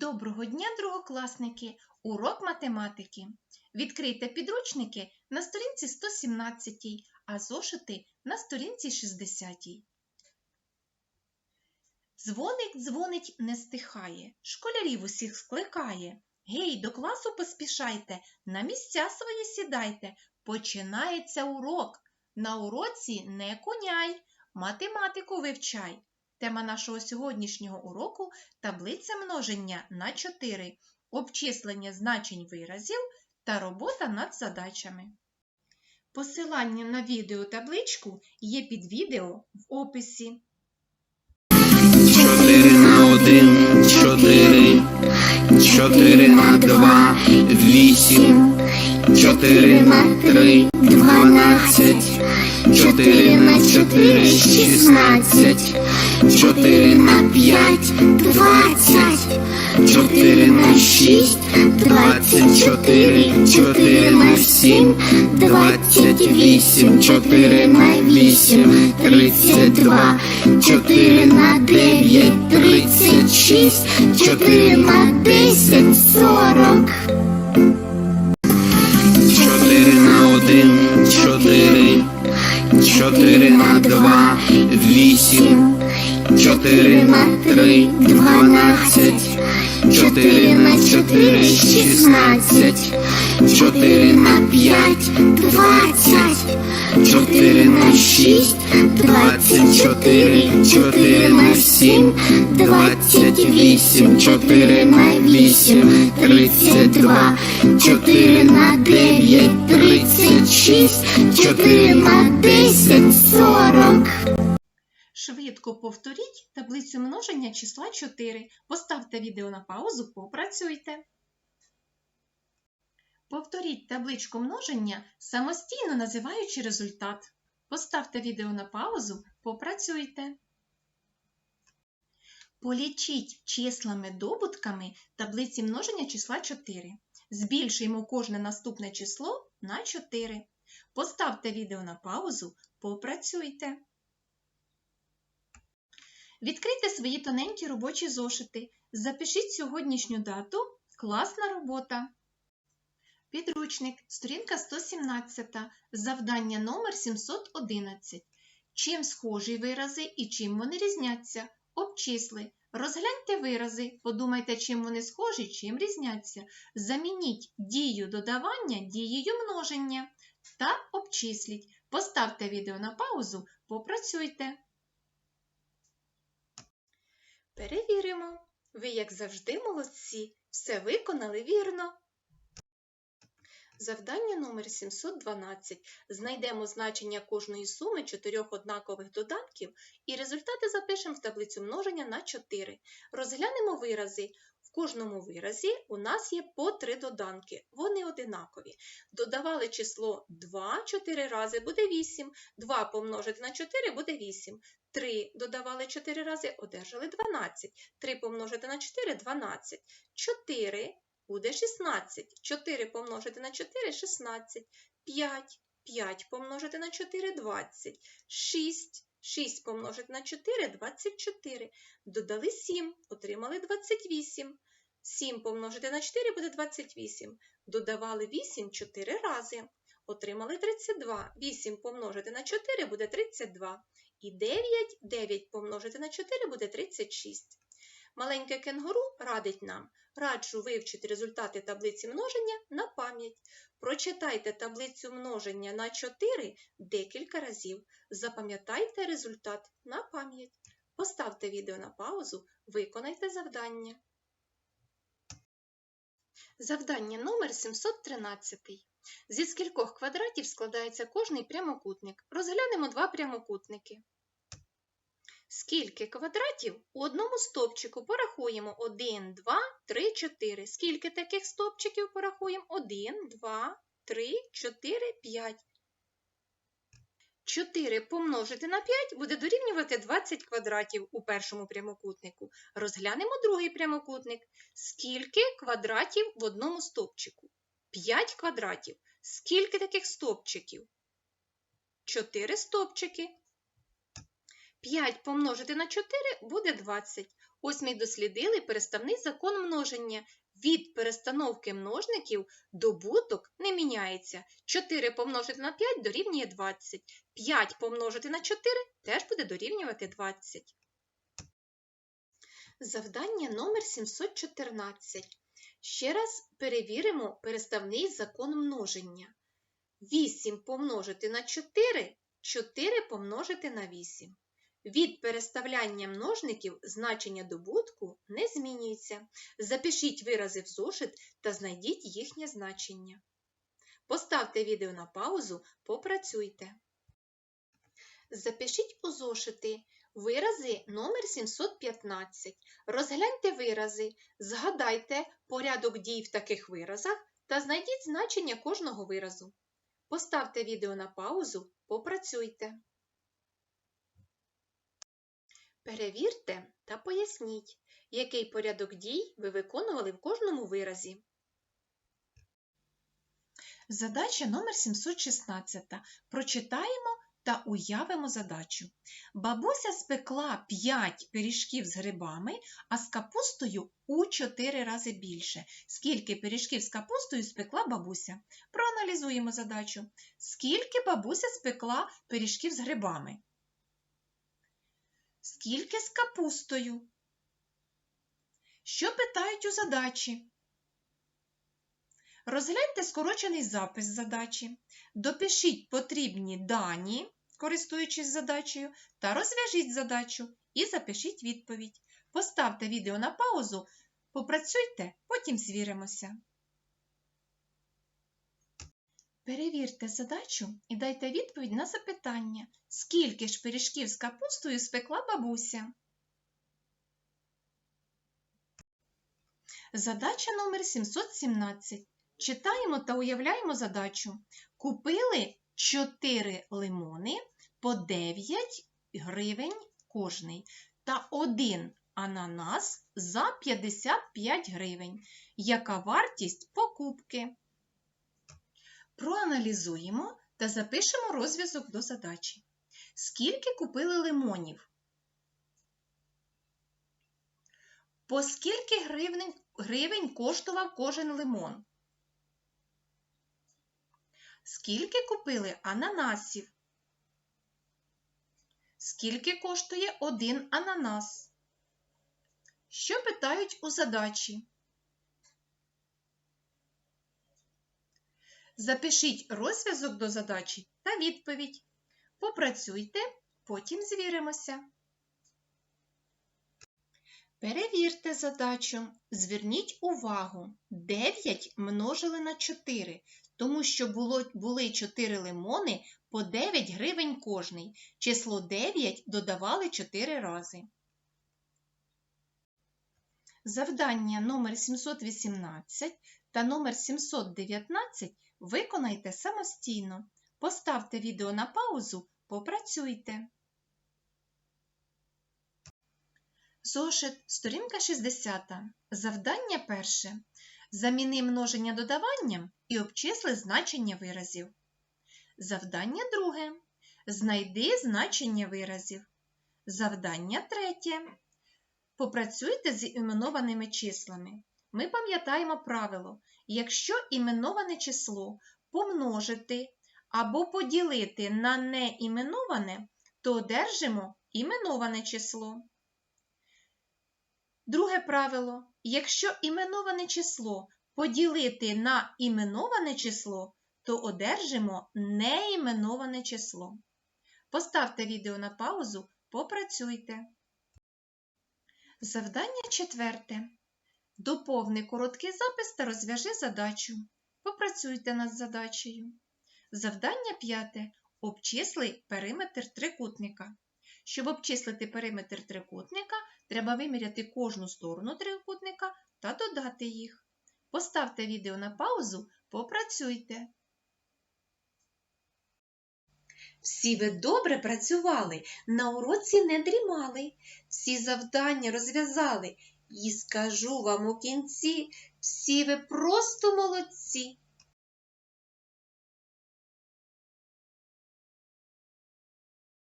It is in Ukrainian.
Доброго дня, другокласники! Урок математики. Відкрийте підручники на сторінці 117, а зошити на сторінці 60. Дзвоник дзвонить не стихає, школярів усіх скликає. Гей, до класу поспішайте, на місця свої сідайте. Починається урок. На уроці не коняй, математику вивчай. Тема нашого сьогоднішнього уроку таблиця множення на 4, обчислення значень виразів та робота над задачами. Посилання на відеотабличку є під відео в описі. Чотири на один, чотири, чотири на два, вісім, чотири на три, дванадцять, чотири на чотири, шістнадцять, чотири на п'ять, двадцять, чотири на шість, двадцять чотири, чотири на сім, двадцять вісім, чотири на вісім, тридцять два, чотири на дев'ять, тридцять шість, чотири на десять, сорок. Чотири на 2, 8, 4 на 3, 12, 4 на 4, 16, 4 на 5, 20 чотири на шість, двадцять чотири, чотири на сім, двадцять вісім, чотири на вісім, тридцять два, чотири на дев'ять, тридцять шість, чотири на десять, сорок. Швидко повторіть таблицю множення числа 4. Поставте відео на паузу, попрацюйте. Повторіть табличку множення самостійно називаючи результат. Поставте відео на паузу, попрацюйте. Полічіть числами-добутками таблиці множення числа 4. Збільшуємо кожне наступне число на 4. Поставте відео на паузу, попрацюйте. Відкрийте свої тоненькі робочі зошити. Запишіть сьогоднішню дату Класна робота. Підручник, сторінка 117, завдання номер 711. Чим схожі вирази і чим вони різняться? Обчисли. Розгляньте вирази, подумайте, чим вони схожі, чим різняться. Замініть дію додавання дією множення та обчисліть. Поставте відео на паузу, попрацюйте. Перевіримо. Ви, як завжди, молодці. Все виконали вірно. Завдання номер 712. Знайдемо значення кожної суми чотирьох однакових доданків і результати запишемо в таблицю множення на 4. Розглянемо вирази. В кожному виразі у нас є по три доданки. Вони одинакові. Додавали число 2 4 рази буде 8. 2 помножити на 4 буде 8. 3 додавали 4 рази, одержали 12. 3 помножити на 4 12. 4 буде 16. 4 помножити на 4 16. 5. 5 помножити на 4 20. 6. 6 помножити на 4 24. Додали 7, отримали 28. 7 помножити на 4 буде 28. Додавали 8 4 рази. Отримали 32. 8 помножити на 4 буде 32. І 9, 9 помножити на 4 буде 36. Маленьке кенгуру радить нам, раджу вивчити результати таблиці множення на пам'ять. Прочитайте таблицю множення на 4 декілька разів. Запам'ятайте результат на пам'ять. Поставте відео на паузу, виконайте завдання. Завдання номер 713. Зі скількох квадратів складається кожний прямокутник. Розглянемо два прямокутники. Скільки квадратів у одному стовпчику порахуємо 1, 2, 3, 4. Скільки таких стовпчиків порахуємо? 1, 2, 3, 4, 5. 4 помножити на 5 буде дорівнювати 20 квадратів у першому прямокутнику. Розглянемо другий прямокутник. Скільки квадратів в одному стовпчику? 5 квадратів. Скільки таких стовпчиків? 4 стовпчики. 5 помножити на 4 буде 20. Ось ми й дослідили переставний закон множення. Від перестановки множників добуток не міняється. 4 помножити на 5 дорівнює 20. 5 помножити на 4 теж буде дорівнювати 20. Завдання номер 714. Ще раз перевіримо переставний закон множення. 8 помножити на 4 4 помножити на 8. Від переставляння множників значення добутку не змінюється. Запишіть вирази в зошит та знайдіть їхнє значення. Поставте відео на паузу, попрацюйте. Запишіть у зошити вирази номер 715. Розгляньте вирази, згадайте порядок дій в таких виразах та знайдіть значення кожного виразу. Поставте відео на паузу, попрацюйте. Перевірте та поясніть, який порядок дій ви виконували в кожному виразі. Задача номер 716. Прочитаємо та уявимо задачу. Бабуся спекла 5 пиріжків з грибами, а з капустою у 4 рази більше. Скільки пиріжків з капустою спекла бабуся? Проаналізуємо задачу. Скільки бабуся спекла пиріжків з грибами? Скільки з капустою? Що питають у задачі? Розгляньте скорочений запис задачі, допишіть потрібні дані, користуючись задачею, та розв'яжіть задачу і запишіть відповідь. Поставте відео на паузу, попрацюйте, потім звіримося. Перевірте задачу і дайте відповідь на запитання, скільки ж пиріжків з капустою спекла бабуся. Задача номер 717. Читаємо та уявляємо задачу. Купили 4 лимони по 9 гривень кожний та один ананас за 55 гривень. Яка вартість покупки? Проаналізуємо та запишемо розв'язок до задачі. Скільки купили лимонів? По скільки гривень, гривень коштував кожен лимон? Скільки купили ананасів? Скільки коштує один ананас? Що питають у задачі? Запишіть розв'язок до задачі та відповідь. Попрацюйте, потім звіримося. Перевірте задачу. Зверніть увагу, 9 множили на 4, тому що було, були 4 лимони по 9 гривень кожний. Число 9 додавали 4 рази. Завдання номер 718 та номер 719 виконайте самостійно. Поставте відео на паузу, попрацюйте. Зошит, сторінка 60. Завдання перше. Заміни множення додаванням і обчисли значення виразів. Завдання друге. Знайди значення виразів. Завдання третє. Попрацюйте з іменованими числами. Ми пам'ятаємо правило, якщо іменоване число помножити або поділити на неіменоване, то одержимо іменоване число. Друге правило. Якщо іменоване число поділити на іменоване число, то одержимо неіменоване число. Поставте відео на паузу, попрацюйте. Завдання четверте. Доповни короткий запис та розв'яжи задачу. Попрацюйте над задачею. Завдання п'яте. Обчисли периметр трикутника. Щоб обчислити периметр трикутника, треба виміряти кожну сторону трикутника та додати їх. Поставте відео на паузу, попрацюйте. Всі ви добре працювали, на уроці не дрімали, всі завдання розв'язали. І скажу вам у кінці, всі ви просто молодці.